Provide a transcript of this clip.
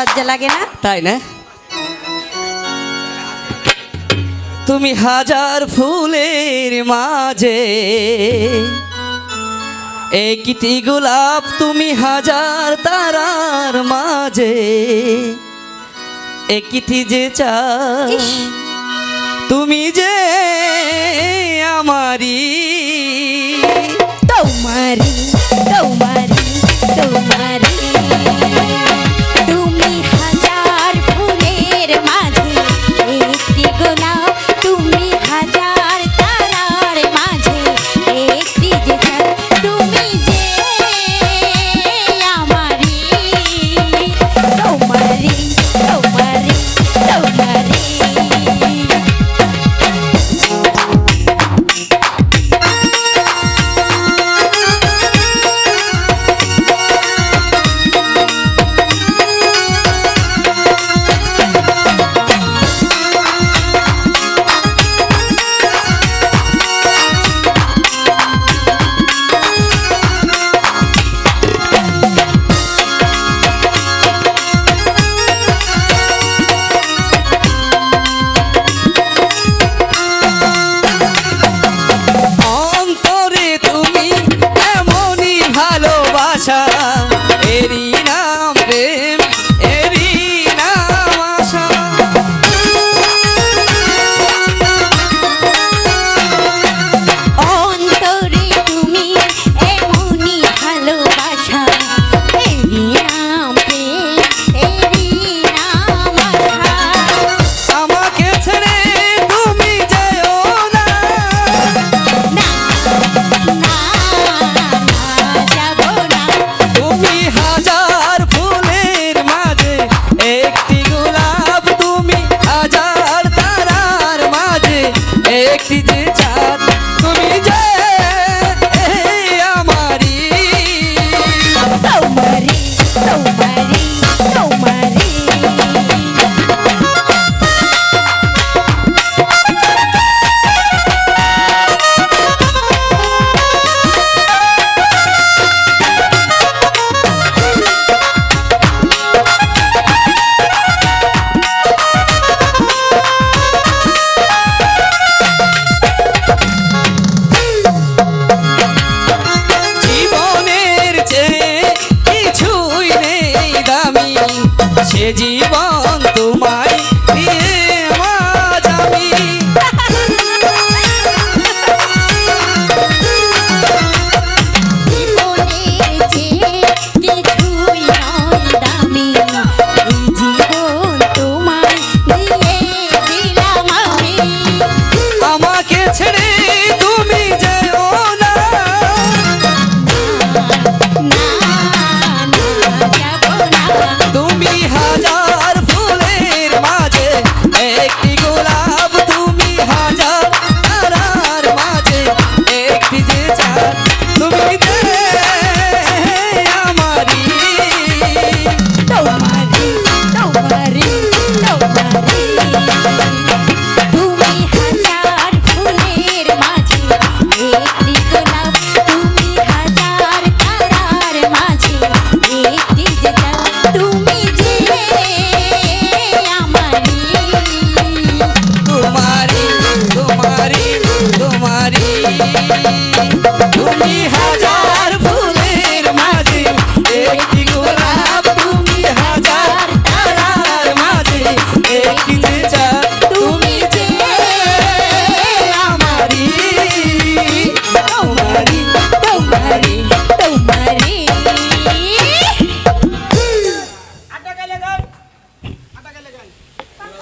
লজ্জা লাগে না? তাই না? তুমি হাজার ফুলের মাঝে একটি গোলাপ তুমি হাজার তারার মাঝে একটি যে চা তুমি যে আমারি তোমারি তোমারি তোমারি সে জীবন তোমার